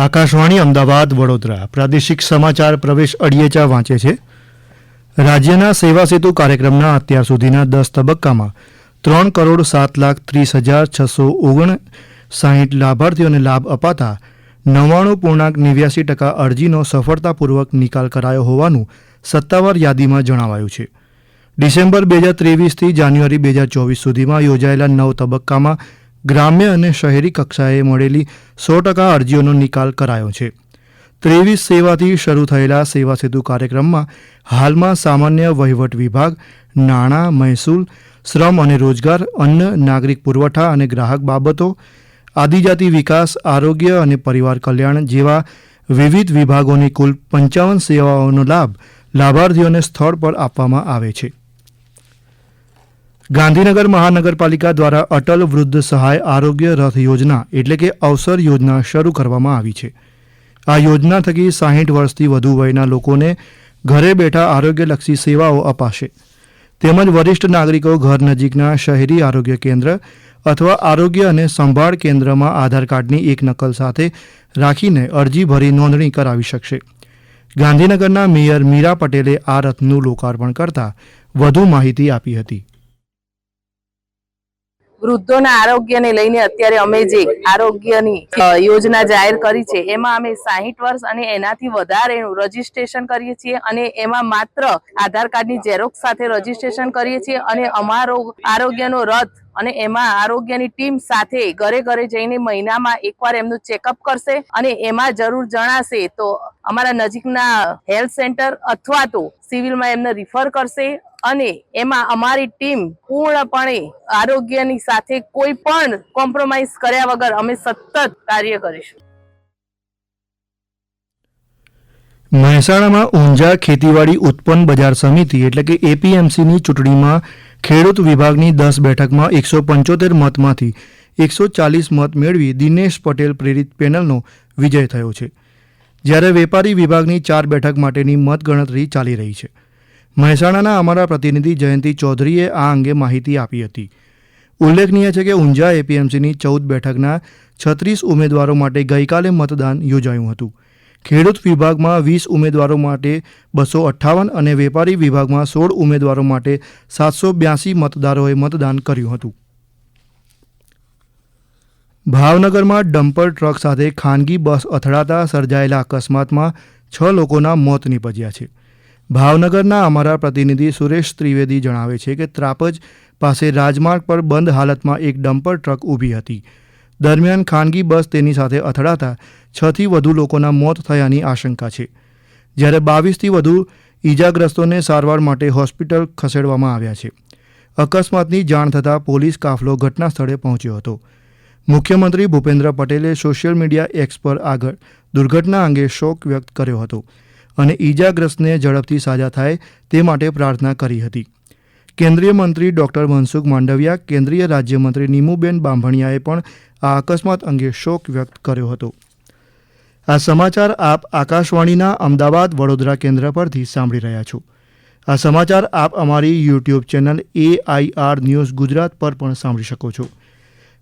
આકાશવાણી અમદાવાદ વડોદરા. પ્રાદેશિક સમાચાર પ્રવેશ અડિયેચા વાંચે છે. રાજ્યના સેવા સેતુ કાર્યક્રમના અત્યાર સુધીના દસ તબક્કામાં ત્રણ કરોડ સાત લાખ ત્રીસ હજાર છસો ઓગણ સાહીઠ લાભાર્થીઓને લાભ અપાતા નવ્વાણું પૂર્ણાંક નેવ્યાસી ટકા અરજીનો સફળતાપૂર્વક નિકાલ કરાયો હોવાનું સત્તાવાર યાદીમાં જણાવાયું છે. ડિસેમ્બર બે હજાર ત્રેવીસથી જાન્યુઆરી બે હજાર ચોવીસ સુધીમાં યોજાયેલા નવ તબક્કામાં ગ્રામ્ય અને શહેરી કક્ષાએ મળેલી સો ટકા અરજીઓનો નિકાલ કરાયો છે. ત્રેવીસ સેવાથી શરૂ થયેલા સેવા સેતુ કાર્યક્રમમાં હાલમાં સામાન્ય વહીવટ વિભાગ, નાણાં, મહેસૂલ, શ્રમ અને રોજગાર, અન્ન, નાગરિક પુરવઠા અને ગ્રાહક બાબતો, આદિજાતિ વિકાસ, આરોગ્ય અને પરિવાર કલ્યાણ જેવા વિવિધ વિભાગોની કુલ પંચાવન સેવાઓનો લાભ લાભાર્થીઓને સ્થળ પર આપવામાં આવે છે. ગાંધીનગર મહાનગરપાલિકા દ્વારા અટલ વૃદ્ધ સહાય આરોગ્ય રથ યોજના એટલે કે અવસર યોજના શરૂ કરવામાં આવી છે. આ યોજના થકી સાહીઠ વર્ષથી વધુ વયના લોકોને ઘરે બેઠા આરોગ્યલક્ષી સેવાઓ અપાશે. તેમજ વરિષ્ઠ નાગરિકો ઘર નજીકના શહેરી આરોગ્ય કેન્દ્ર અથવા આરોગ્ય અને સંભાળ કેન્દ્રમાં આધાર કાર્ડની એક નકલ સાથે રાખીને અરજી ભરી નોંધણી કરાવી શકશે. ગાંધીનગરના મેયર મીરા પટેલે આ રથનું લોકાર્પણ કરતા વધુ માહિતી આપી હતી. વૃદ્ધોના આરોગ્યને લઈને અત્યારે અમે જે આરોગ્યની યોજના જાહેર કરી છે, એમાં અમે સાહીઠ વર્ષ અને એનાથી વધારેનું રજીસ્ટ્રેશન કરીએ છીએ અને એમાં માત્ર આધાર કાર્ડની ઝેરોક્સ સાથે રજીસ્ટ્રેશન કરીએ છીએ અને અમારો આરોગ્યનો રથ અને એમાં આરોગ્યની ટીમ સાથે ઘરે ઘરે જઈને મહિનામાં એકવાર એમનું ચેકઅપ કરશે અને એમાં જરૂર જણાશે તો અમારા નજીકના હેલ્થ સેન્ટર અથવા તો સિવિલમાં એમને રિફર કરશે અને એમાં અમારી ટીમ પૂર્ણપણે આરોગ્યની સાથે કોઈ પણ કોમ્પ્રોમાઇઝ કર્યા વગર અમે સતત કાર્ય કરીશું. મહેસાણામાં ઊંઝા ખેતીવાડી ઉત્પન્ન બજાર સમિતિ એટલે કે એપીએમસીની ચૂંટણીમાં ખેડૂત વિભાગની દસ બેઠકમાં એકસો પંચોતેર મતમાંથી એકસો ચાલીસ મત મેળવી દિનેશ પટેલ પ્રેરિત પેનલનો વિજય થયો છે. જ્યારે વેપારી વિભાગની ચાર બેઠક માટેની મતગણતરી ચાલી રહી છે. મહેસાણાના અમારા પ્રતિનિધિ જયંતિ ચૌધરીએ આ અંગે માહિતી આપી હતી. ઉલ્લેખનીય છે કે ઊંઝા એપીએમસીની ચૌદ બેઠકના છત્રીસ ઉમેદવારો માટે ગઈકાલે મતદાન યોજાયું હતું. ખેડૂત વિભાગમાં વીસ ઉમેદવારો માટે બસો અઠ્ઠાવન અને વેપારી વિભાગમાં સોળ ઉમેદવારો માટે સાતસો બ્યાસી મતદારોએ મતદાન કર્યું હતું. ભાવનગરમાં ડમ્પર ટ્રક સાથે ખાનગી બસ અથડાતા સર્જાયેલા અકસ્માતમાં છ લોકોના મોત નીપજ્યા છે. ભાવનગરના અમારા પ્રતિનિધિ સુરેશ ત્રિવેદી જણાવે છે કે ત્રાપજ પાસે રાજમાર્ગ પર બંધ હાલતમાં એક ડમ્પર ટ્રક ઊભી હતી. દરમિયાન ખાનગી બસ તેની સાથે અથડાતા છથી વધુ લોકોના મોત થયાની આશંકા છે. જ્યારે બાવીસથી વધુ ઈજાગ્રસ્તોને સારવાર માટે હોસ્પિટલ ખસેડવામાં આવ્યા છે. અકસ્માતની જાણ થતાં પોલીસ કાફલો ઘટના સ્થળે પહોંચ્યો હતો. મુખ્યમંત્રી ભૂપેન્દ્ર પટેલે સોશિયલ મીડિયા એક્સ પર આગળ દુર્ઘટના અંગે શોક વ્યક્ત કર્યો હતો. અને ઈજાગ્રસ્તને ઝડપથી સાજા થાય તે માટે પ્રાર્થના કરી હતી. કેન્દ્રીય મંત્રી ડોક્ટર મનસુખ માંડવિયા, કેન્દ્રીય રાજ્યમંત્રી નીમુબેન બાંભણિયાએ પણ આ અકસ્માત અંગે શોક વ્યક્ત કર્યો હતો. આ સમાચાર આપ આકાશવાણીના અમદાવાદ વડોદરા કેન્દ્ર પરથી સાંભળી રહ્યા છો. આ સમાચાર આપ અમારી YouTube channel AIR news Gujarat પર પણ સાંભળી શકો છો.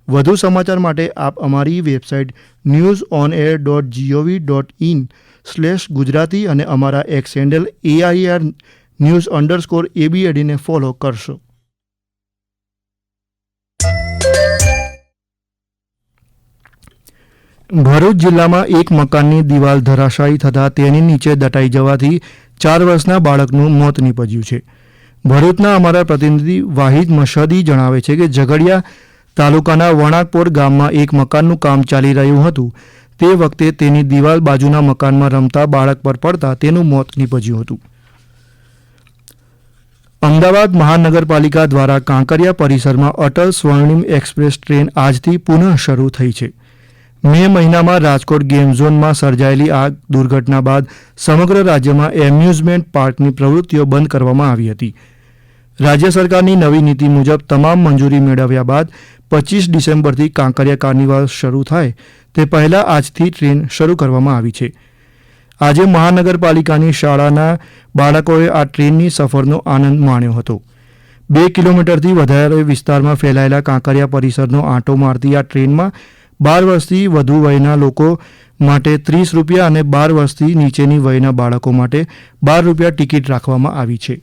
વધુ સમાચાર માટે આપ અમારી website news on air dot GOV dot in slash Gujarati અને અમારા X handle AIR news underscore એબીએડીને follow કરશો. ભરૂચ જિલ્લામાં એક મકાનની દિવાલ ધરાશાયી થતાં તેની નીચે દટાઈ જવાથી ચાર વર્ષના બાળકનું મોત નીપજ્યું છે. ભરૂચના અમારા પ્રતિનિધિ વાહિદ મશદી જણાવે છે કે ઝઘડિયા તાલુકાના વણાકપોર ગામમાં એક મકાનનું કામ ચાલી રહ્યું હતું. તે વખતે તેની દિવાલ બાજુના મકાનમાં રમતા બાળક પર પડતા તેનું મોત નીપજ્યું હતું. અમદાવાદ મહાનગરપાલિકા દ્વારા કાંકરિયા પરિસરમાં અટલ સ્વર્ણિમ એક્સપ્રેસ ટ્રેન આજથી પુનઃ શરૂ થઈ છે. મે મહિનામાં રાજકોટ ગેમ ઝોનમાં સર્જાયેલી આગ દુર્ઘટના બાદ સમગ્ર રાજ્યમાં એમ્યુઝમેન્ટ પાર્કની પ્રવૃત્તિઓ બંધ કરવામાં આવી હતી. રાજ્ય સરકારની નવી નીતિ મુજબ તમામ મંજૂરી મેળવ્યા બાદ પચીસ ડિસેમ્બરથી કાંકરિયા કાર્નિવાલ શરૂ થાય તે પહેલાં આજથી ટ્રેન શરૂ કરવામાં આવી છે. આજે મહાનગરપાલિકાની શાળાના બાળકોએ આ ટ્રેનની સફરનો આનંદ માણ્યો હતો. બે કિલોમીટરથી વધારે વિસ્તારમાં ફેલાયેલા કાંકરિયા પરિસરનો આંટો મારતી આ ટ્રેનમાં બાર વર્ષથી વધુ વયના લોકો માટે ત્રીસ રૂપિયા અને બાર વર્ષથી નીચેની વયના બાળકો માટે બાર રૂપિયા ટિકિટ રાખવામાં આવી છે.